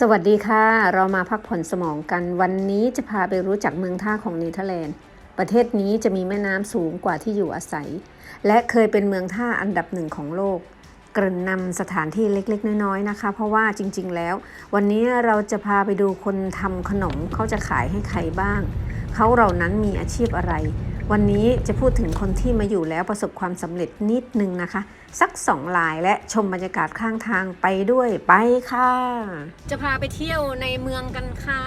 สวัสดีค่ะ เรามาพักผ่อนสมองกัน วันนี้จะพาไปรู้จักเมืองท่าของเนเธอร์แลนด์ ประเทศนี้จะมีแม่น้ำสูงกว่าที่อยู่อาศัย และเคยเป็นเมืองท่าอันดับหนึ่งของโลก เกริ่นนำสถานที่เล็กๆ น้อยๆนะคะ เพราะว่าจริงๆแล้ว วันนี้เราจะพาไปดูคนทำขนมเขาจะขายให้ใครบ้าง เขาเหล่านั้นมีอาชีพอะไร วันนี้จะพูดถึงคนที่มาอยู่แล้วประสบความสำเร็จนิดนึงนะคะ สักสองลายและชมบรรยากาศข้างทางไปด้วยไปค่ะ จะพาไปเที่ยวในเมืองกันค่ะ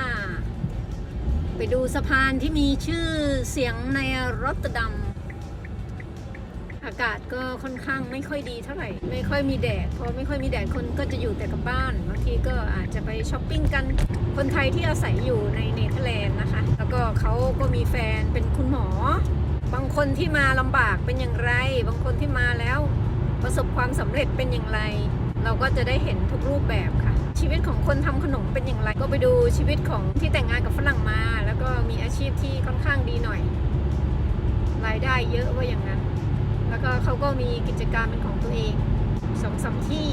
ไปดูสะพานที่มีชื่อเสียงในรอตเตอร์ดัมอากาศก็ค่อนข้างไม่ค่อยดีเท่าไหร่ ไม่ค่อยมีแดดพราะไม่ค่อยมีแดดคนก็จะอยู่แต่กับบ้านบางทีก็ ไปช้อปปิ้งกันคนไทยที่อาศัยอยู่ในเนเธอร์แลนด์นะคะ แล้วก็เขาก็มีแฟนเป็นคุณหมอ บางคนที่มาลำบากเป็นอย่างไร บางคนที่มาแล้วประสบความสำเร็จเป็นอย่างไร เราก็จะได้เห็นทุกรูปแบบค่ะ ชีวิตของคนทำขนมเป็นอย่างไร ก็ไปดูชีวิตของที่แต่งงานกับฝรั่งมา แล้วก็มีอาชีพที่ค่อนข้างดีหน่อย รายได้เยอะว่าอย่างนั้น แล้วก็เขาก็มีกิจการเป็นของตัวเองสองสามที่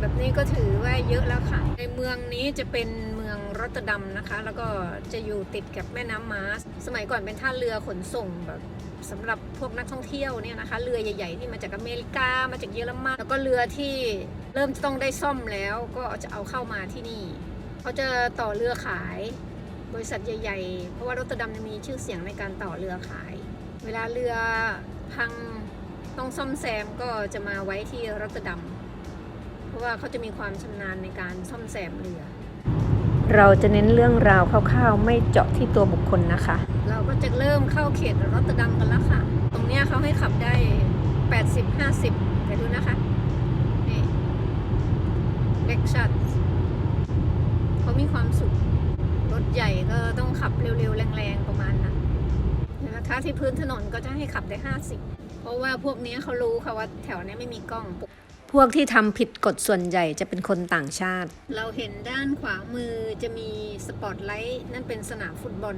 แบบนี้ก็ถือว่าเยอะแล้วค่ะ ในเมืองนี้จะเป็นเมืองรอตเตอร์ดัมนะคะ แล้วก็จะอยู่ติดกับแม่น้ำมาสสมัยก่อนเป็นท่าเรือขนส่งแบบสำหรับพวกนักท่องเที่ยวเนี่ยนะคะ เรือใหญ่ๆที่มาจากอเมริกา มาจากเยอรมัน แล้วก็เรือที่เริ่มจะต้องได้ซ่อมแล้ว ก็จะเอาเข้ามาที่นี่ เขาจะต่อเรือขาย บริษัทใหญ่ ๆ เพราะว่ารอตเตอร์ดัมมีชื่อเสียงในการต่อเรือขาย เวลาเรือพังต้องซ่อมแซมก็จะมาไว้ที่รอตเตอร์ดัม เพราะว่าเขาจะมีความชำนาญในการซ่อมแซมเรือ เราจะเน้นเรื่องราวคร่าวๆ ไม่เจาะที่ตัวบุคคลนะคะ เราก็จะเริ่มเข้าเขตรอตเตอร์ดัมกันแล้วค่ะ ตรงเนี้ยเขาให้ขับได้ 80 50ไปดูนะคะ นี่เล็กชัดเขามีความสุข รถใหญ่ก็ต้องขับเร็วๆ แรงๆ ประมาณนั้นนะคะที่พื้นถนนก็จะให้ขับได้ 50 เพราะว่าพวกนี้เขารู้ค่ะว่าแถวเนี้ยไม่มีกล้อง พวกที่ทำผิดกฎส่วนใหญ่จะเป็นคนต่างชาติ เราเห็นด้านขวามือจะมีสปอตไลท์นั่นเป็นสนามฟุตบอล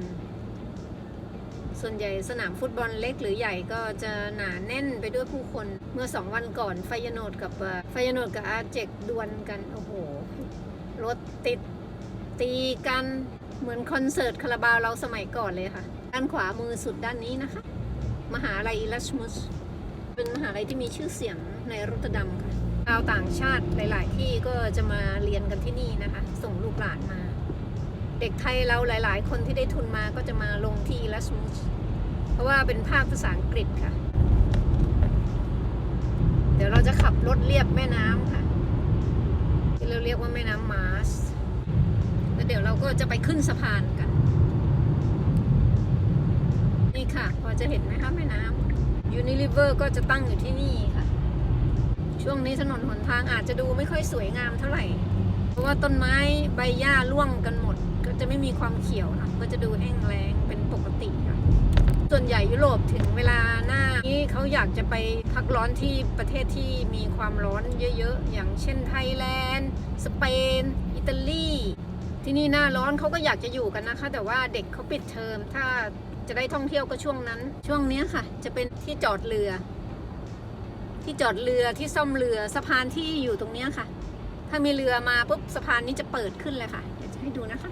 ส่วนใหญ่สนามฟุตบอลเล็กหรือใหญ่ก็จะหนาแน่นไปด้วยผู้คน เมื่อสองวันก่อนไฟยโนดกับไฟยโนดกับอาเจกดวลกัน โอ้โห รถติดตีกันเหมือนคอนเสิร์ตคาราบาวเราสมัยก่อนเลยค่ะ ด้านขวามือสุดด้านนี้นะคะ มหาลัยอิลัสมุสเป็นมหาลัยที่มีชื่อเสียง ในรอตดัมค่ะชาวต่างชาติหลาย ๆ ที่ก็จะมาเรียนกันที่นี่นะคะ ส่งลูกหลานมา เด็กไทยเราหลาย ๆ คนที่ได้ทุนมาก็จะมาลงที่ลัสมุสเพราะว่าเป็นภาคภาษาอังกฤษค่ะ เดี๋ยวเราจะขับรถเรียบแม่น้ำค่ะที่เราเรียกว่าแม่น้ำมาร์สแล้วเดี๋ยวเราก็จะไปขึ้นสะพานกัน นี่ค่ะ พอจะเห็นไหมคะแม่น้ำยูนิลิเวอร์ก็จะตั้งอยู่ที่นี่ค่ะ ช่วงนี้ถนนหนทางอาจจะดูไม่ค่อยสวยงามเท่าไหร่ เพราะว่าต้นไม้ใบหญ้าร่วงกันหมด ก็จะไม่มีความเขียวนะก็จะดูแห้งแล้งเป็นปกติค่ะส่วนใหญ่ยุโรปถึงเวลาหน้านี้เขาอยากจะไปพักร้อนที่ประเทศที่มีความร้อนเยอะๆ อย่างเช่นไทยแลนด์ สเปน อิตาลี ที่นี่หน้าร้อนเขาก็อยากจะอยู่กันนะคะ แต่ว่าเด็กเขาปิดเทอมถ้าจะได้ท่องเที่ยวก็ช่วงนั้น ช่วงนี้ค่ะ จะเป็นที่จอดเรือ ที่จอดเรือที่ซ่อมเรือสะพานที่อยู่ตรงเนี้ยค่ะ ถ้ามีเรือมาปุ๊บสะพานนี้จะเปิดขึ้นเลยค่ะ เดี๋ยวจะให้ดูนะคะ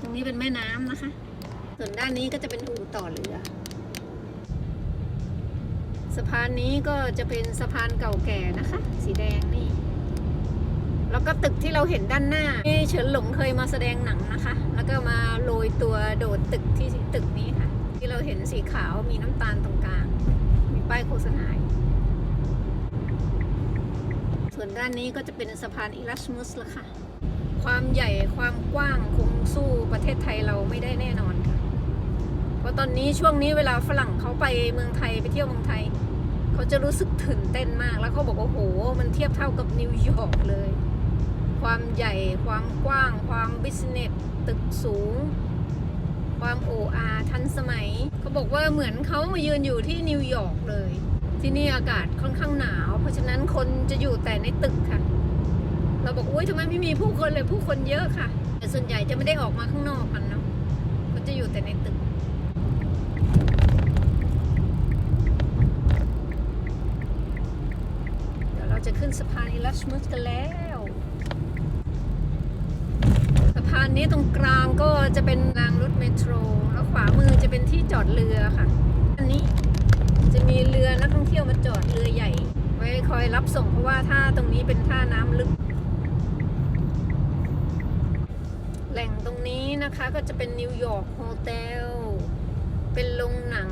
ตรงนี้เป็นแม่น้ำนะคะ ส่วนด้านนี้ก็จะเป็นอู่ต่อเรือ สะพานนี้ก็จะเป็นสะพานเก่าแก่นะคะ สีแดงนี่ แล้วก็ตึกที่เราเห็นด้านหน้าที่เฉินหลงเคยมาแสดงหนังนะคะ แล้วก็มาโรยตัวโดดตึกที่ตึกนี้ค่ะ ที่เราเห็นสีขาวมีน้ำตาลตรงกลาง ป้ายโฆษณาส่วนด้านนี้ก็จะเป็นสะพานอิรัสมุสละค่ะ ความใหญ่ความกว้างคงสู้ประเทศไทยเราไม่ได้แน่นอนค่ะ เพราะตอนนี้ช่วงนี้เวลาฝรั่งเขาไปเมืองไทยไปเที่ยวเมืองไทย เขาจะรู้สึกตื่นเต้นมาก แล้วเขาบอกว่าโห มันเทียบเท่ากับนิวยอร์กเลย ความใหญ่ความกว้าง ความบิสเนสตึกสูง ความโออาทันสมัย เขาบอกว่าเหมือนเขามายืนอยู่ที่นิวยอร์กเลย ที่นี่อากาศค่อนข้างหนาว เพราะฉะนั้นคนจะอยู่แต่ในตึกค่ะ เราบอกอุ้ยทำไมไม่มีผู้คนเลยผู้คนเยอะค่ะ แต่ส่วนใหญ่จะไม่ได้ออกมาข้างนอกกันเนาะก็จะอยู่แต่ในตึกเดี๋ยวเราจะขึ้นสะพานอิลัสมุสกันแล้ว พานนี้ตรงกลางก็จะเป็นรางรถเมโทร แล้วขวามือจะเป็นที่จอดเรือค่ะ อันนี้จะมีเรือนักท่องเที่ยวมาจอดเรือใหญ่ ไว้คอยรับส่งเพราะว่าท่าตรงนี้เป็นท่าน้ำลึก แหล่งตรงนี้นะคะก็จะเป็นนิวยอร์กโฮเทล เป็นโรงหนัง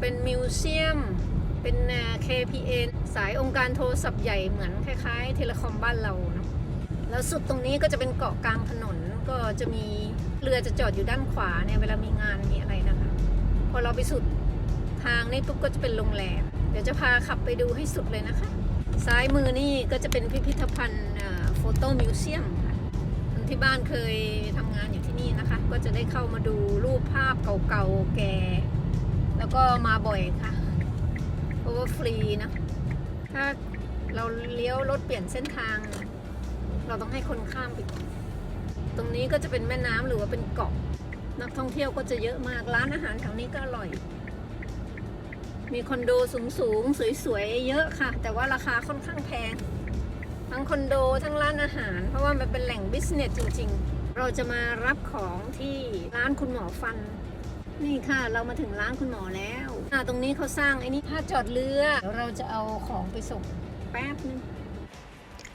เป็นมิวเซียม เป็น KPN สายองค์การโทรศัพท์ใหญ่เหมือนคล้ายๆ เทเลคอมบ้านเรานะ แล้วสุดตรงนี้ก็จะเป็นเกาะกลางถนนก็จะมีเรือจะจอดอยู่ด้านขวาเนี่ยเวลามีงานมีอะไรนะคะ พอเราไปสุดทางนี่ปุ๊บก็จะเป็นโรงแรมเดี๋ยวจะพาขับไปดูให้สุดเลยนะคะ ซ้ายมือนี่ก็จะเป็นพิพิธภัณฑ์โฟโต้มิวเซียมค่ะคนที่บ้านเคยทำงานอยู่ที่นี่นะคะ ก็จะได้เข้ามาดูรูปภาพเก่าๆแก่แล้วก็มาบ่อยค่ะ เพราะว่าฟรีนะถ้าเราเลี้ยวรถเปลี่ยนเส้นทาง เราต้องให้คนข้ามไปตรงนี้ก็จะเป็นแม่น้ำหรือว่าเป็นเกาะนักท่องเที่ยวก็จะเยอะมากร้านอาหารแถวนี้ก็อร่อย มีคอนโดสูงๆสวยๆเยอะค่ะ แต่ว่าราคาค่อนข้างแพง ทั้งคอนโดทั้งร้านอาหาร เพราะว่ามันเป็นแหล่งบิสเนสจริง ๆ เราจะมารับของที่ร้านคุณหมอฟัน นี่ค่ะเรามาถึงร้านคุณหมอแล้วตรงนี้เขาสร้างไอ้นี่ท่าจอดเรือเดี๋ยวเราจะเอาของไปส่งแป๊บนึง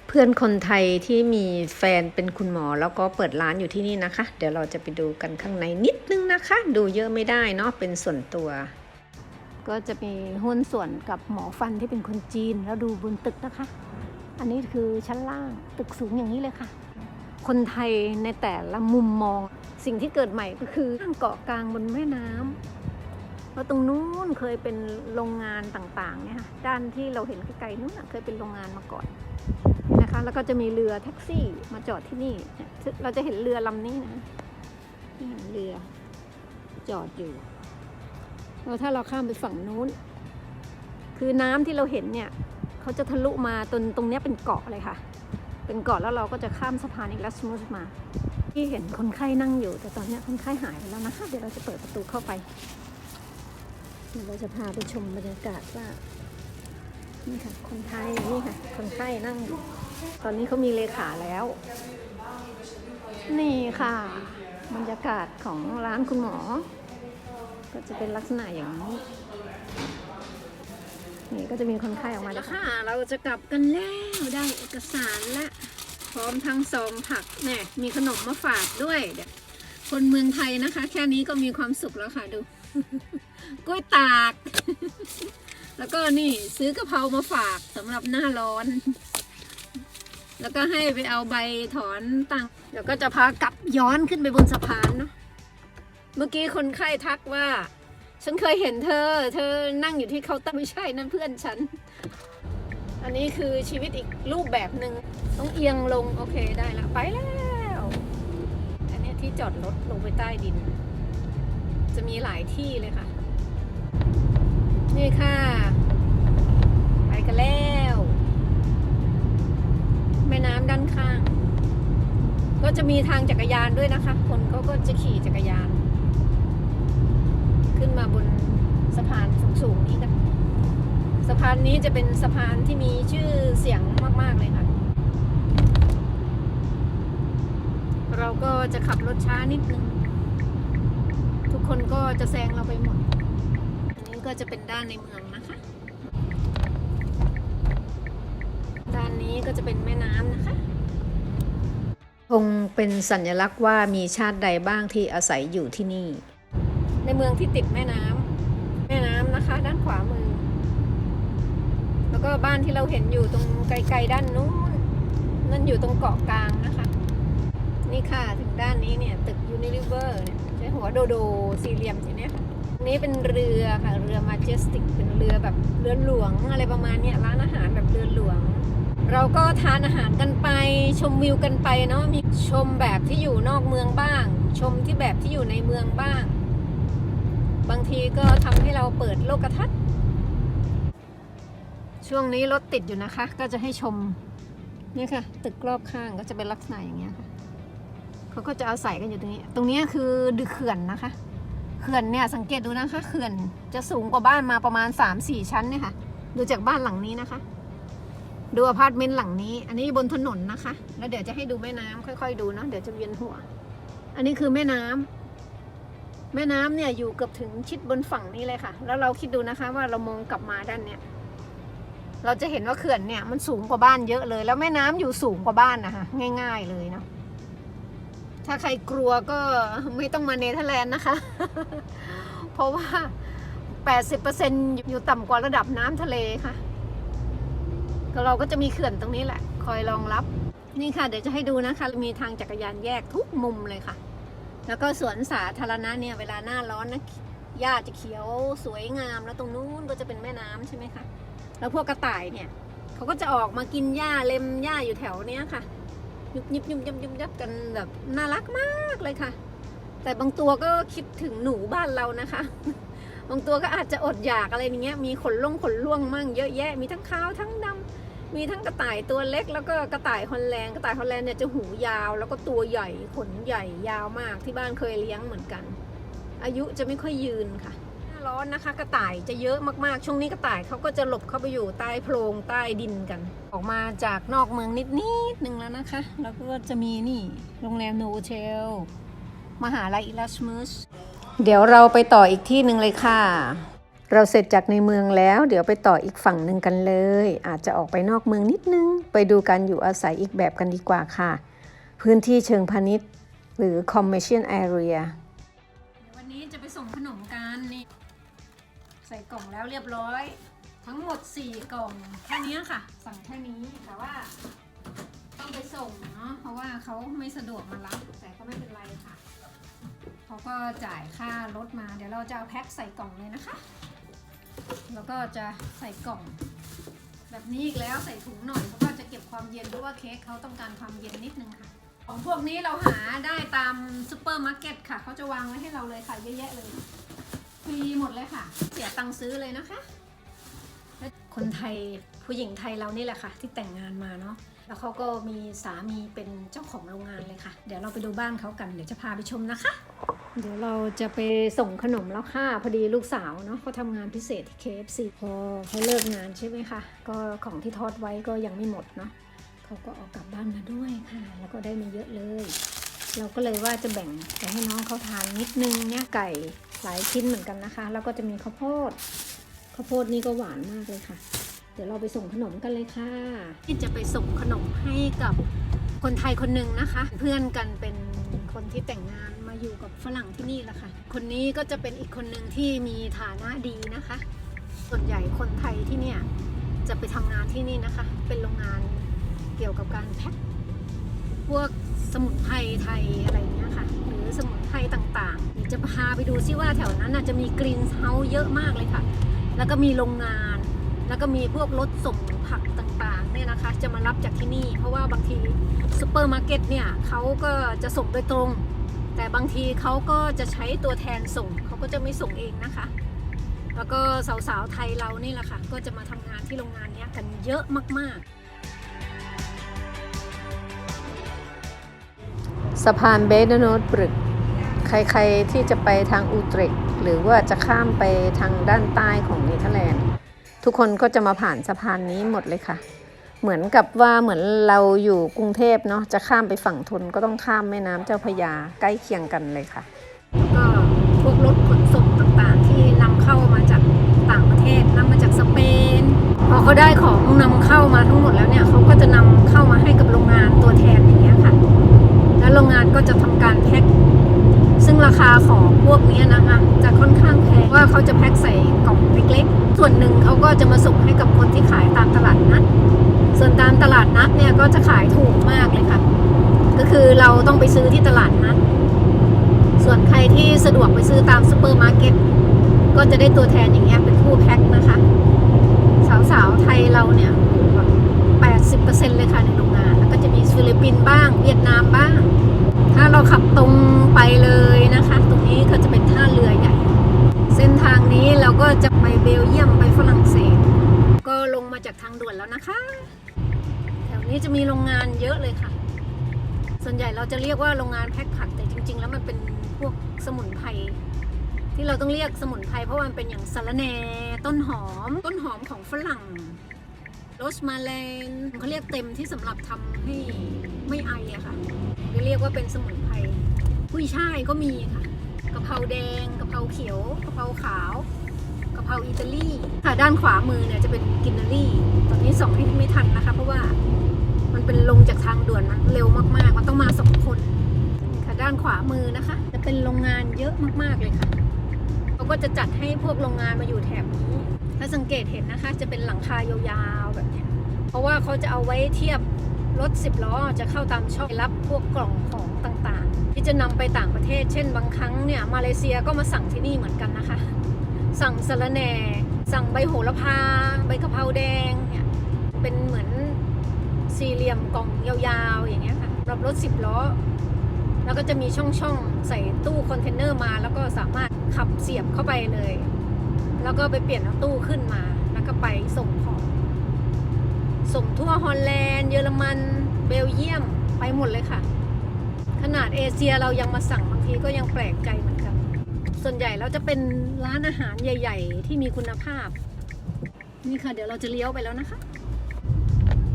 เพื่อนคนไทยที่มีแฟนเป็นคุณหมอแล้วก็เปิดร้านอยู่ที่นี่นะคะ เดี๋ยวเราจะไปดูกันข้างในนิดนึงนะคะ ดูเยอะไม่ได้เนาะเป็นส่วนตัว ก็จะมีหุ้นส่วนกับหมอฟันที่เป็นคนจีนแล้วดูบนตึกนะคะ อันนี้คือชั้นล่างตึกสูงอย่างนี้เลยค่ะ คนไทยในแต่ละมุมมอง สิ่งที่เกิดใหม่ก็คือเกาะกลางบนแม่น้ำแล้วตรงนู้นเคยเป็นโรงงานต่างๆเนี่ยค่ะด้านที่เราเห็นไกลๆนู้นเคยเป็นโรงงานมาก่อน แล้วก็จะมีเรือแท็กซี่มาจอดที่นี่ เราจะเห็นเรือลำนี้นะนี่เรือจอดอยู่แล้วถ้าเราข้ามไปฝั่งนู้น คือน้ำที่เราเห็นเนี่ยเขาจะทะลุมาตรงตรงนี้เป็นเกาะเลยค่ะ เป็นเกาะแล้วเราก็จะข้ามสะพานอิลัสมุสมา ที่เห็นคนไข้นั่งอยู่ แต่ตอนนี้คนไข้หายไปแล้วนะคะเดี๋ยวเราจะเปิดประตูเข้าไปเดี๋ยวเราจะพาไปชมบรรยากาศว่านี่ค่ะ คนไทยนี่ค่ะ คนไข้นั่งอยู่ ตอนนี้เขามีเลขาแล้ว นี่ค่ะ บรรยากาศของร้านคุณหมอ ก็จะเป็นลักษณะอย่างนี้ นี่ก็จะมีคนไข้ออกมาแล้วค่ะ เราจะกลับกันแล้วได้เอกสารและพร้อมทั้งซองผักแน่มีขนมมาฝากด้วยเดี๋ยวคนเมืองไทยนะคะ แค่นี้ก็มีความสุขแล้วค่ะดูกล้วยตาก แล้วก็นี่ซื้อกะเพรามาฝากสำหรับหน้าร้อน แล้วก็ให้ไปเอาใบถอนตังเดี๋ยวก็จะพากลับย้อนขึ้นไปบนสะพานเนาะเมื่อกี้คนไข้ทักว่า ฉันเคยเห็นเธอ เธอนั่งอยู่ที่เคาน์เตอร์ไม่ใช่นั่นเพื่อนฉัน อันนี้คือชีวิตอีกรูปแบบหนึ่งต้องเอียงลงโอเคได้ละไปแล้ว อันนี้ที่จอดรถลงไปใต้ดิน จะมีหลายที่เลยค่ะ นี่ค่ะ ไปกันแล้ว แม่น้ำด้านข้าง ก็จะมีทางจักรยานด้วยนะคะ คนเขาก็จะขี่จักรยาน ขึ้นมาบนสะพานสูงๆนี้กันสะพานนี้จะเป็นสะพานที่มีชื่อเสียงมาก ๆ เลยค่ะ เราก็จะขับรถช้านิดนึง ทุกคนก็จะแซงเราไปหมด อันนี้ก็จะเป็นด้านในเมือง นะคะด้านนี้ก็จะเป็นแม่น้ำนะคะ คงเป็นสัญลักษณ์ว่ามีชาติใดบ้างที่อาศัยอยู่ที่นี่ ในเมืองที่ติดแม่น้ำแม่น้ำนะคะ ด้านขวามือ แล้วก็บ้านที่เราเห็นอยู่ตรงไกลๆด้านนู้นนั่นอยู่ตรงเกาะกลางนะคะ นี่ค่ะถึงด้านนี้เนี่ย ตึกยูนิลิเวอร์เนี่ยใช้หัวโดโดสี่เหลี่ยมอย่างเนี้ยค่ะอันนี้เป็นเรือค่ะ เรือมาเจสติกเป็นเรือแบบเรือหลวงอะไรประมาณเนี้ยร้านอาหารแบบเรือหลวง เราก็ทานอาหารกันไปชมวิวกันไปเนาะมีชมแบบที่อยู่นอกเมืองบ้าง ชมที่แบบที่อยู่ในเมืองบ้าง บางทีก็ทำให้เราเปิดโลกทัศน์ช่วงนี้รถติดอยู่นะคะ ก็จะให้ชมนี่ค่ะ ตึกรอบข้างก็จะเป็นลักษณะอย่างเงี้ยค่ะเขาก็จะเอาศัยกันอยู่ตรงนี้ ตรงนี้คือดึกเขื่อนนะคะเขื่อนเนี่ยสังเกตดูนะคะเขื่อนจะสูงกว่าบ้านมาประมาณ 3-4 ชั้นเนี่ยค่ะ ดูจากบ้านหลังนี้นะคะ ดูอพาร์ตเมนต์หลังนี้ อันนี้บนถนนนะคะ แล้วเดี๋ยวจะให้ดูแม่น้ำค่อย ๆ ดูเนาะ เดี๋ยวจะเวียนหัว อันนี้คือแม่น้ำแม่น้ำเนี่ยอยู่เกือบถึงชิดบนฝั่งนี้เลยค่ะ แล้วเราคิดดูนะคะว่าเรามองกลับมาด้านเนี้ย เราจะเห็นว่าเขื่อนเนี่ยมันสูงกว่าบ้านเยอะเลย แล้วแม่น้ำอยู่สูงกว่าบ้านนะคะ ง่าย ๆเลยเนาะ ถ้าใครกลัวก็ไม่ต้องมาเนเธอร์แลนด์นะคะ เพราะว่า 80%อยู่ต่ำกว่าระดับน้ำทะเลค่ะ เราก็จะมีเขื่อนตรงนี้แหละ คอยรองรับ นี่ค่ะ เดี๋ยวจะให้ดูนะคะ มีทางจักรยานแยกทุกมุมเลยค่ะ แล้วก็สวนสาธารณะเนี่ย เวลาหน้าร้อนนะหญ้าจะเขียวสวยงาม แล้วตรงนู้นก็จะเป็นแม่น้ำใช่ไหมคะ แล้วพวกกระต่ายเนี่ยเขาก็จะออกมากินหญ้าเล็มหญ้าอยู่แถวเนี้ยค่ะ ยุบยิบยุบยบยุบยับกันแบบน่ารักมากเลยค่ะ แต่บางตัวก็คิดถึงหนูบ้านเรานะคะ บางตัวก็อาจจะอดอยากอะไรอย่างเงี้ย มีขนล่งขนล่วงมั่งเยอะแยะ มีทั้งขาวทั้งดำ มีทั้งกระต่ายตัวเล็กแล้วก็กระต่ายฮอลแลนด์กระต่ายฮอลแลนด์เนี่ยจะหูยาว แล้วก็ตัวใหญ่ขนใหญ่ยาวมากที่บ้านเคยเลี้ยงเหมือนกัน อายุจะไม่ค่อยยืนค่ะหน้าร้อนนะคะ กระต่ายจะเยอะมากๆ ช่วงนี้กระต่ายเขาก็จะหลบเข้าไปอยู่ใต้โพรงใต้ดินกัน ออกมาจากนอกเมืองนิดนิดนึงแล้วนะคะ แล้วก็จะมีนี่โรงแรมโนเทลมหาลัยอิลัสมุสเดี๋ยวเราไปต่ออีกที่หนึ่งเลยค่ะ เราเสร็จจากในเมืองแล้ว เดี๋ยวไปต่ออีกฝั่งหนึ่งกันเลย อาจจะออกไปนอกเมืองนิดนึง ไปดูการอยู่อาศัยอีกแบบกันดีกว่าค่ะ พื้นที่เชิงพาณิชย์ หรือ commercial area วันนี้จะไปส่งขนมกันนี่ใส่กล่องแล้วเรียบร้อย ทั้งหมด 4 กล่องแค่นี้ค่ะ สั่งแค่นี้แต่ว่า ต้องไปส่งเนาะเพราะว่าเขาไม่สะดวกมารับแต่ก็ไม่เป็นไรค่ะเขาก็จ่ายค่ารถมาเดี๋ยวเราจะเอาแพ็คใส่กล่องเลยนะคะ แล้วก็จะใส่กล่อง แบบนี้อีกแล้วใส่ถุงหน่อยเพราะว่าจะเก็บความเย็นเพราะว่าเค้กเขาต้องการความเย็นนิดนึงค่ะ ของพวกนี้เราหาได้ตามซูเปอร์มาร์เก็ตค่ะเขาจะวางไว้ให้เราเลยค่ะเยอะแยะเลยฟรีหมดเลยค่ะ เสียตังค์ซื้อเลยนะคะและคนไทยผู้หญิงไทยเรานี่แหละค่ะ ที่แต่งงานมาเนาะแล้วเขาก็มีสามีเป็นเจ้าของโรงงานเลยค่ะ เดี๋ยวเราไปดูบ้านเขากันเดี๋ยวจะพาไปชมนะคะ เดี๋ยวเราจะไปส่งขนมแล้วค่ะ พอดีลูกสาวเนาะเขาทำงานพิเศษที่ KFC พอเขาเลิกงานใช่ไหมคะ ก็ของที่ทอดไว้ก็ยังไม่หมดเนาะเขาก็เอากลับบ้านมาด้วยค่ะ แล้วก็ได้มาเยอะเลย เราก็เลยว่าจะแบ่งไปให้น้องเขาทานนิดนึงเนี่ยไก่หลายชิ้นเหมือนกันนะคะ แล้วก็จะมีข้าวโพดข้าวโพดนี่ก็หวานมากเลยค่ะ เดี๋ยวเราไปส่งขนมกันเลยค่ะที่จะไปส่งขนมให้กับคนไทยคนหนึ่งนะคะ เพื่อนกันเป็น คนที่แต่งงานมาอยู่กับฝรั่งที่นี่แหละค่ะ คนนี้ก็จะเป็นอีกคนหนึ่งที่มีฐานะดีนะคะ ส่วนใหญ่คนไทยที่เนี่ยจะไปทำงานที่นี่นะคะ เป็นโรงงานเกี่ยวกับการแพ็คพวกสมุนไพรไทยอะไรอย่างเงี้ยค่ะ หรือสมุนไพรต่างๆ จะพาไปดูซิว่าแถวนั้นจะมีกรีนเฮาส์เยอะมากเลยค่ะ แล้วก็มีโรงงาน แล้วก็มีพวกรถส่งผักต่าง เนี่ยนะคะ จะมารับจากที่นี่ เพราะว่าบางทีซูเปอร์มาร์เก็ตเนี่ยเขาก็จะส่งโดยตรง แต่บางทีเขาก็จะใช้ตัวแทนส่งเขาก็จะไม่ส่งเองนะคะ แล้วก็สาวๆไทยเรานี่แหละค่ะก็จะมาทำงานที่โรงงานนี้กันเยอะมากๆสะพานเบดโนดบรึก ใครๆที่จะไปทางอูเทรกหรือว่าจะข้ามไปทางด้านใต้ของเนเธอร์แลนด์ ทุกคนก็จะมาผ่านสะพานนี้หมดเลยค่ะ เหมือนกับว่าเหมือนเราอยู่กรุงเทพเนาะจะข้ามไปฝั่งทนก็ต้องข้ามแม่น้ำเจ้าพระยาใกล้เคียงกันเลยค่ะก็พวกรถขนส่งต่างๆ ที่นำเข้ามาจากต่างประเทศนำมาจากสเปนพอเขาได้ของนำเข้ามาทั้งหมดแล้วเนี่ยเขาก็จะนำเข้ามาให้กับโรงงานตัวแทนอย่างเงี้ยค่ะ แล้วโรงงานก็จะทำการแพ็คซึ่งราคาของพวกนี้นะคะจะค่อนข้างแพงว่าเขาจะแพ็คใส่กล่องเล็กๆส่วนหนึ่งเขาก็จะมาส่งให้กับคนที่ขายตามตลาดนัด วนตามตลาดนัดเนี่ยก็จะขายถูกมากเลยค่ะ ก็คือเราต้องไปซื้อที่ตลาดนัด ส่วนใครที่สะดวกไปซื้อตามซูเปอร์มาร์เก็ตก็จะได้ตัวแทนอย่างเงี้ยเป็นผู้แพ็คนะคะ สาวๆไทยเราเนี่ยแบบ80%เลยค่ะในโรงงาน แล้วก็จะมีฟิลิปปินส์บ้าง เวียดนามบ้าง ถ้าเราขับตรงไปเลยนะคะ ตรงนี้ก็จะเป็นท่าเรือใหญ่ เส้นทางนี้เราก็จะไปเบลเยียมไปฝรั่งเศส ก็ลงมาจากทางด่วนแล้วนะคะ นี้จะมีโรงงานเยอะเลยค่ะ ส่วนใหญ่เราจะเรียกว่าโรงงานแพ็คผักแต่จริง ๆ แล้วมันเป็นพวกสมุนไพรที่เราต้องเรียกสมุนไพรเพราะมันเป็นอย่างสะระแหน่ต้นหอม ต้นหอมของฝรั่งโรสมาแลนเขาเรียกเต็มที่สำหรับทำให้ไม่ไออะค่ะจะเรียกว่าเป็นสมุนไพรกุ้ยช่ายก็มีค่ะกะเพราแดงกะเพราเขียวกะเพราขาวกะเพราอิตาลีค่ะด้านขวามือเนี่ยจะเป็นกินนารี่ตอนนี้ส่องให้ไม่ทันนะคะ เพราะว่า มันเป็นลงจากทางด่วนมันเร็วมากๆ มันต้องมาสองคนค่ะด้านขวามือนะคะ จะเป็นโรงงานเยอะมากๆเลยค่ะเขาก็จะจัดให้พวกโรงงานมาอยู่แถบนี้ ถ้าสังเกตเห็นนะคะ จะเป็นหลังคายาวๆแบบนี้เพราะว่าเขาจะเอาไว้เทียบรถสิบล้อจะเข้าตามช่องรับพวกกล่องของต่างๆ ที่จะนำไปต่างประเทศ เช่นบางครั้งเนี่ยมาเลเซียก็มาสั่งที่นี่เหมือนกันนะคะ สั่งสะระแหน่ สั่งใบโหระพา ใบกะเพราแดงเนี่ยเป็นเหมือน สี่เหลี่ยมกล่องยาวๆ อย่างเงี้ยค่ะรับรถสิบล้อ แล้วก็จะมีช่องๆ ใส่ตู้คอนเทนเนอร์มา แล้วก็สามารถขับเสียบเข้าไปเลย แล้วก็ไปเปลี่ยนเอาตู้ขึ้นมา แล้วก็ไปส่งของ ส่งทั่วฮอลแลนด์เยอรมัน เบลเยียมไปหมดเลยค่ะ ขนาดเอเชียเรายังมาสั่งบางทีก็ยังแปลกใจเหมือนกัน ส่วนใหญ่แล้วจะเป็นร้านอาหารใหญ่ ๆ ที่มีคุณภาพ นี่ค่ะ เดี๋ยวเราจะเลี้ยวไปแล้วนะคะ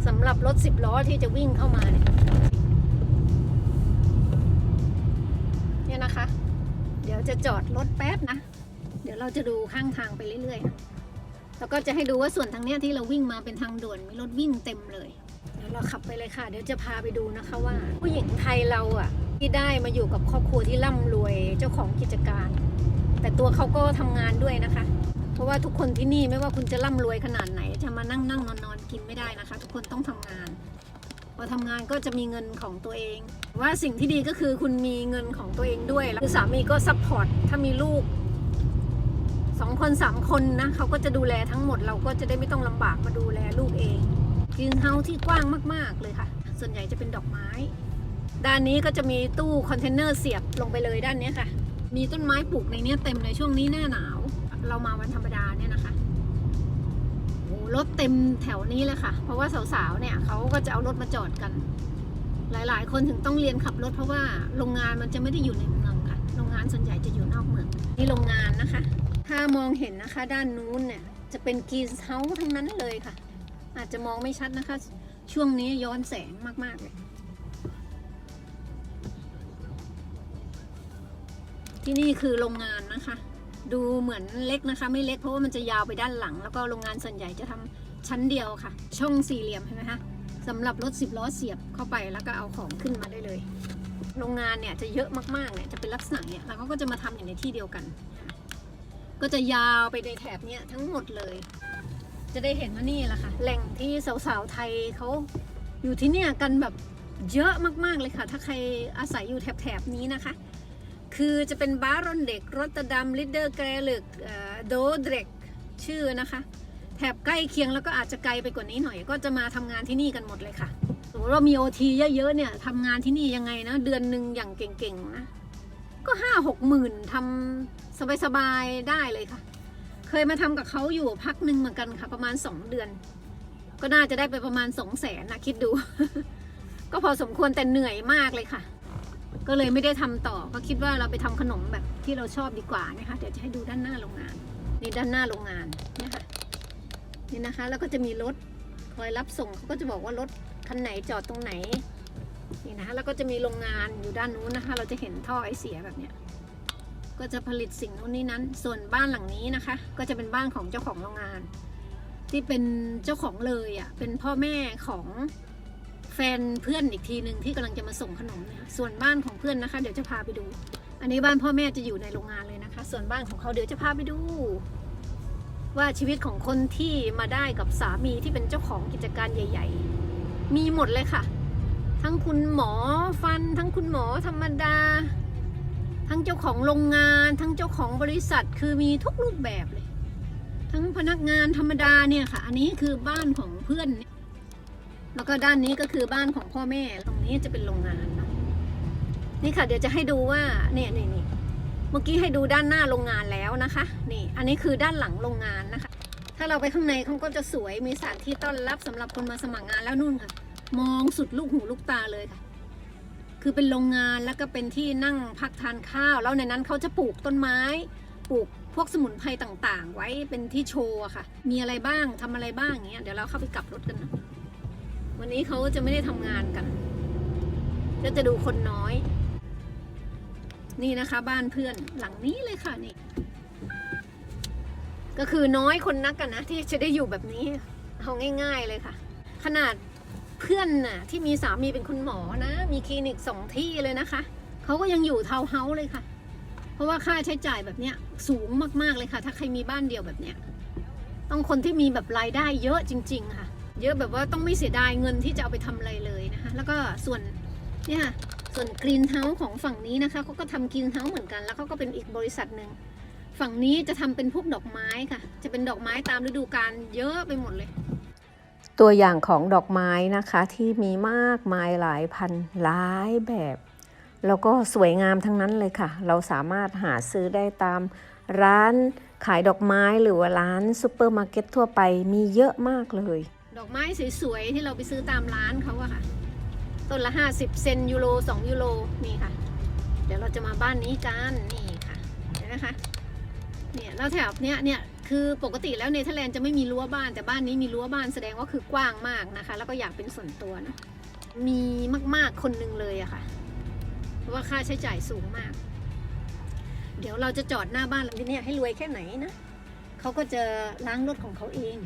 สำหรับรถสิบล้อที่จะวิ่งเข้ามาเนี่ยเนี่ยนะคะ เดี๋ยวจะจอดรถแป๊บนะ เดี๋ยวเราจะดูข้างทางไปเรื่อยๆนะแล้วก็จะให้ดูว่าส่วนทางเนี้ยที่เราวิ่งมาเป็นทางด่วนมีรถวิ่งเต็มเลยเดี๋ยวเราขับไปเลยค่ะ เดี๋ยวจะพาไปดูนะคะว่า ผู้หญิงไทยเราอะ ที่ได้มาอยู่กับครอบครัวที่ร่ำรวยเจ้าของกิจการ แต่ตัวเขาก็ทำงานด้วยนะคะ เพราะว่าทุกคนที่นี่ไม่ว่าคุณจะร่ำรวยขนาดไหน จะมานั่งนั่งนอนนอนกินไม่ได้นะคะ ทุกคนต้องทำงาน พอทำงานก็จะมีเงินของตัวเอง ว่าสิ่งที่ดีก็คือคุณมีเงินของตัวเองด้วยแล้วคือสามีก็ซัพพอร์ตถ้ามีลูกสองคนสามคนนะเขาก็จะดูแลทั้งหมดเราก็จะได้ไม่ต้องลำบากมาดูแลลูกเองกรีนเฮาที่กว้างมาก ๆเลยค่ะ ส่วนใหญ่จะเป็นดอกไม้ ด้านนี้ก็จะมีตู้คอนเทนเนอร์เสียบลงไปเลยด้านนี้ค่ะ มีต้นไม้ปลูกในนี้เต็มเลยช่วงนี้หน้าหนาว เรามาวันธรรมดาเนี่ยนะคะโอ้รถเต็มแถวนี้เลยค่ะ เพราะว่าสาวๆเนี่ยเขาก็จะเอารถมาจอดกัน หลายๆ คนถึงต้องเรียนขับรถเพราะว่าโรงงานมันจะไม่ได้อยู่ในเมืองค่ะ โรงงานส่วนใหญ่จะอยู่นอกเมืองนี่โรงงานนะคะ ถ้ามองเห็นนะคะด้านนู้นเนี่ยจะเป็นกีสเฮาส์ทั้งนั้นเลยค่ะ อาจจะมองไม่ชัดนะคะ ช่วงนี้ย้อนแสงมากๆเลยที่นี่คือโรงงานนะคะ ดูเหมือนเล็กนะคะ ไม่เล็กเพราะว่ามันจะยาวไปด้านหลัง แล้วก็โรงงานส่วนใหญ่จะทำชั้นเดียวค่ะ ช่องสี่เหลี่ยมเห็นไหมคะสำหรับรถสิบล้อเสียบเข้าไปแล้วก็เอาของขึ้นมาได้เลย โรงงานเนี่ยจะเยอะมากๆเนี่ยจะเป็นลักษณะเนี่ยแล้วเขาก็จะมาทำอยู่ในที่เดียวกัน ก็จะยาวไปในแถบเนี้ยทั้งหมดเลย จะได้เห็นว่านี่แหละค่ะแหล่งที่สาวๆไทยเขาอยู่ที่เนี่ยกันแบบเยอะมากๆเลยค่ะ ถ้าใครอาศัยอยู่แถบๆนี้นะคะ คือจะเป็นบารอนเด็กรตดัมลิเดอร์แกรลึกโดเดรกชื่อนะคะ แถบใกล้เคียงแล้วก็อาจจะไกลไปกว่านี้หน่อย ก็จะมาทำงานที่นี่กันหมดเลยค่ะสมมติว่ามีโอทีเยอะๆเนี่ยทำงานที่นี่ยังไงนะ เดือนหนึ่งอย่างเก่งๆนะ ก็ห้าหกหมื่นทำสบายๆได้เลยค่ะ เคยมาทำกับเขาอยู่พักหนึ่งเหมือนกันค่ะ ประมาณสองเดือน ก็น่าจะได้ไปประมาณสองแสนนะคิดดู ก็พอสมควรแต่เหนื่อยมากเลยค่ะ ก็เลยไม่ได้ทำต่อก็คิดว่าเราไปทำขนมแบบที่เราชอบดีกว่านะคะ เดี๋ยวจะให้ดูด้านหน้าโรงงานนี่ด้านหน้าโรงงานเนี่ยค่ะนี่นะคะแล้วก็จะมีรถคอยรับส่งเขาก็จะบอกว่ารถคันไหนจอดตรงไหนนี่นะคะแล้วก็จะมีโรงงานอยู่ด้านนู้นนะคะ เราจะเห็นท่อไอเสียแบบเนี้ยก็จะผลิตสิ่งนู้นนี้นั้น ส่วนบ้านหลังนี้นะคะ ก็จะเป็นบ้านของเจ้าของโรงงาน ที่เป็นเจ้าของเลยอะเป็นพ่อแม่ของ แฟนเพื่อนอีกทีหนึ่งที่กำลังจะมาส่งขนมนะคะส่วนบ้านของเพื่อนนะคะ เดี๋ยวจะพาไปดู อันนี้บ้านพ่อแม่จะอยู่ในโรงงานเลยนะคะ ส่วนบ้านของเขาเดี๋ยวจะพาไปดู ว่าชีวิตของคนที่มาได้กับสามีที่เป็นเจ้าของกิจการใหญ่ ๆ มีหมดเลยค่ะ ทั้งคุณหมอฟัน ทั้งคุณหมอธรรมดา ทั้งเจ้าของโรงงาน ทั้งเจ้าของบริษัทคือมีทุกรูปแบบเลย ทั้งพนักงานธรรมดาเนี่ยค่ะ อันนี้คือบ้านของเพื่อน แล้วก็ด้านนี้ก็คือบ้านของพ่อแม่ตรงนี้จะเป็นโรงงานเนาะนี่ค่ะ เดี๋ยวจะให้ดูว่าเนี่ยนี่นี่เมื่อกี้ให้ดูด้านหน้าโรงงานแล้วนะคะ นี่ อันนี้คือด้านหลังโรงงานนะคะ ถ้าเราไปข้างในเขาก็จะสวยมีสถานที่ต้อนรับสำหรับคนมาสมัครงานแล้วนู่นค่ะ มองสุดลูกหูลูกตาเลยค่ะ คือเป็นโรงงานแล้วก็เป็นที่นั่งพักทานข้าว แล้วในนั้นเขาจะปลูกต้นไม้ปลูกพวกสมุนไพรต่างๆ ไว้เป็นที่โชว์ค่ะ มีอะไรบ้างทำอะไรบ้างอย่างเงี้ยเดี๋ยวเราเข้าไปกลับรถกันนะ วันนี้เขาจะไม่ได้ทำงานกัน ก็จะดูคนน้อย นี่นะคะ บ้านเพื่อนหลังนี้เลยค่ะนี่ ก็คือน้อยคนนักกันนะ ที่จะได้อยู่แบบนี้ เอาง่าย ๆเลยค่ะ ขนาดเพื่อนน่ะ ที่มีสามีเป็นคุณหมอนะ มีคลินิกสองที่เลยนะคะ เขาก็ยังอยู่เทาวน์เฮาส์เลยค่ะ เพราะว่าค่าใช้จ่ายแบบเนี้ยสูงมากๆเลยค่ะ ถ้าใครมีบ้านเดียวแบบเนี้ย ต้องคนที่มีแบบรายได้เยอะจริง ๆ ค่ะ เยอะแบบว่าต้องไม่เสียดายเงินที่จะเอาไปทำอะไรเลยนะคะ แล้วก็ส่วนเนี่ยค่ะส่วนกรีนเฮาส์ของฝั่งนี้นะคะเขาก็ทำกรีนเฮาส์เหมือนกัน แล้วเขาก็เป็นอีกบริษัทหนึ่งฝั่งนี้จะทำเป็นพวกดอกไม้ค่ะ จะเป็นดอกไม้ตามฤดูกาลเยอะไปหมดเลย ตัวอย่างของดอกไม้นะคะที่มีมากมายหลายพันหลายแบบ แล้วก็สวยงามทั้งนั้นเลยค่ะ เราสามารถหาซื้อได้ตามร้านขายดอกไม้หรือว่าร้านซูเปอร์มาร์เก็ตทั่วไปมีเยอะมากเลย ดอกไม้สวยๆที่เราไปซื้อตามร้านเขาอะค่ะ ต้นละ 50 เซนยูโร2ยูโรนี่ค่ะ เดี๋ยวเราจะมาบ้านนี้กันนี่ค่ะเห็นไหมคะเนี่ยแล้วแถบเนี้ยเนี่ยคือปกติแล้วเนเธอร์แลนด์จะไม่มีรั้วบ้านแต่บ้านนี้มีรั้วบ้านแสดงว่าคือกว้างมากนะคะ แล้วก็อยากเป็นส่วนตัวนะมีมากๆคนหนึ่งเลยอะค่ะ เพราะว่าค่าใช้จ่ายสูงมาก เดี๋ยวเราจะจอดหน้าบ้านหลังนี้เนี่ให้รวยแค่ไหนนะเขาก็จะล้างรถของเขาเอง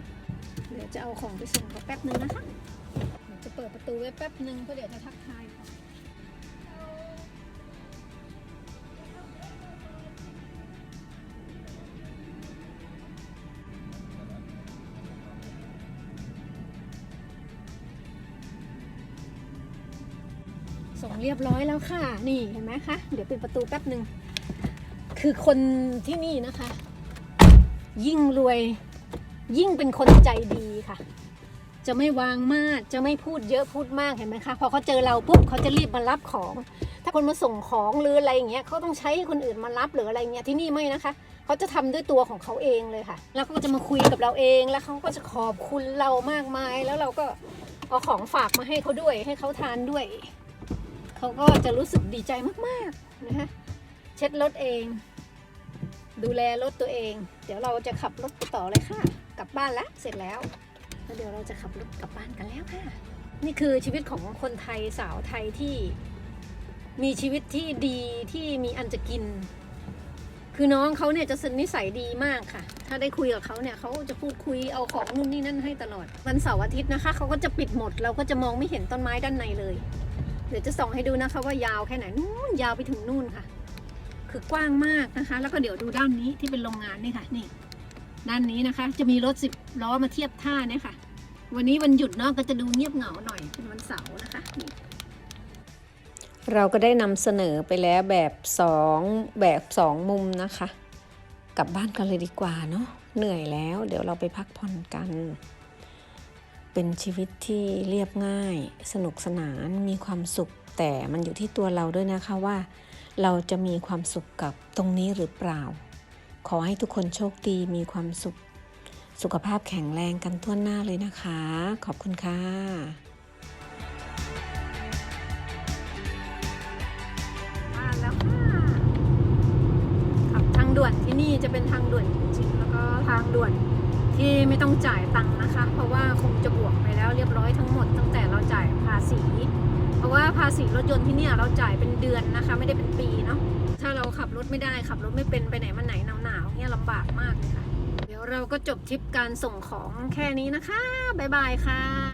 เดี๋ยวจะเอาของไปส่งเขาแป๊บนึงนะคะเดี๋ยวจะเปิดประตูไว้แป๊บนึงเพราะเดี๋ยวจะทักทายเขาส่งเรียบร้อยแล้วค่ะ นี่เห็นไหมคะ เดี๋ยวปิดประตูแป๊บหนึ่ง คือคนที่นี่นะคะ ยิ่งรวย ยิ่งเป็นคนใจดีค่ะ จะไม่วางมากจะไม่พูดเยอะพูดมากเห็นไหมคะพอเขาเจอเราปุ๊บเขาจะรีบมารับของ ถ้าคนมาส่งของหรืออะไรอย่างเงี้ยเขาต้องใช้คนอื่นมารับหรืออะไรเงี้ยที่นี่ไม่นะคะเขาจะทำด้วยตัวของเขาเองเลยค่ะ แล้วเขาก็จะมาคุยกับเราเองแล้วเขาก็จะขอบคุณเรามากมาย แล้วเราก็เอาของฝากมาให้เขาด้วยให้เขาทานด้วยเขาก็จะรู้สึกดีใจมากๆนะคะเช็ดรถเอง ดูแลรถตัวเอง เดี๋ยวเราจะขับรถต่อเลยค่ะ กลับบ้านแล้วเสร็จแล้วแล้วเดี๋ยวเราจะขับรถกลับบ้านกันแล้วค่ะ นี่คือชีวิตของคนไทยสาวไทยที่มีชีวิตที่ดีที่มีอันจะกิน คือน้องเขาเนี่ยจะสนิสัยดีมากค่ะ ถ้าได้คุยกับเขาเนี่ยเขาจะพูดคุยเอาของนู่นนี่นั่นให้ตลอด วันเสาร์อาทิตย์นะคะเขาก็จะปิดหมด เราก็จะมองไม่เห็นต้นไม้ด้านในเลย เดี๋ยวจะส่องให้ดูนะคะว่ายาวแค่ไหนนู่นยาวไปถึงนู่นค่ะ คือกว้างมากนะคะ แล้วก็เดี๋ยวดูด้านนี้ที่เป็นโรงงานนี่ค่ะนี่ ด้านนี้นะคะ จะมีรถสิบล้อมาเทียบท่าเนี่ยค่ะ วันนี้วันหยุดเนาะก็จะดูเงียบเหงาหน่อยเป็นวันเสาร์นะคะนี่เราก็ได้นำเสนอไปแล้วแบบสองแบบสองมุมนะคะ กลับบ้านกันเลยดีกว่าเนาะเหนื่อยแล้ว เดี๋ยวเราไปพักผ่อนกัน เป็นชีวิตที่เรียบง่าย สนุกสนานมีความสุข แต่มันอยู่ที่ตัวเราด้วยนะคะว่า เราจะมีความสุขกับตรงนี้หรือเปล่า ขอให้ทุกคนโชคดีมีความสุข สุขภาพแข็งแรงกันทั่วหน้าเลยนะคะ ขอบคุณค่ะบ้าแล้วค่ะทางด่วนที่นี่จะเป็นทางด่วนจริงๆ แล้วก็ทางด่วนที่ไม่ต้องจ่ายตังค์นะคะ เพราะว่าคงจะบวกไปแล้วเรียบร้อยทั้งหมดตั้งแต่เราจ่ายภาษี เพราะว่าภาษีรถยนต์ที่นี่เราจ่ายเป็นเดือนนะคะ ไม่ได้เป็นปีเนาะ ถ้าเราขับรถไม่ได้ขับรถไม่เป็นไปไหนมาไหนหนาวๆเนี่ยลำบากมากเลยค่ะ เดี๋ยวเราก็จบทริปการส่งของแค่นี้นะคะ บ๊ายบายค่ะ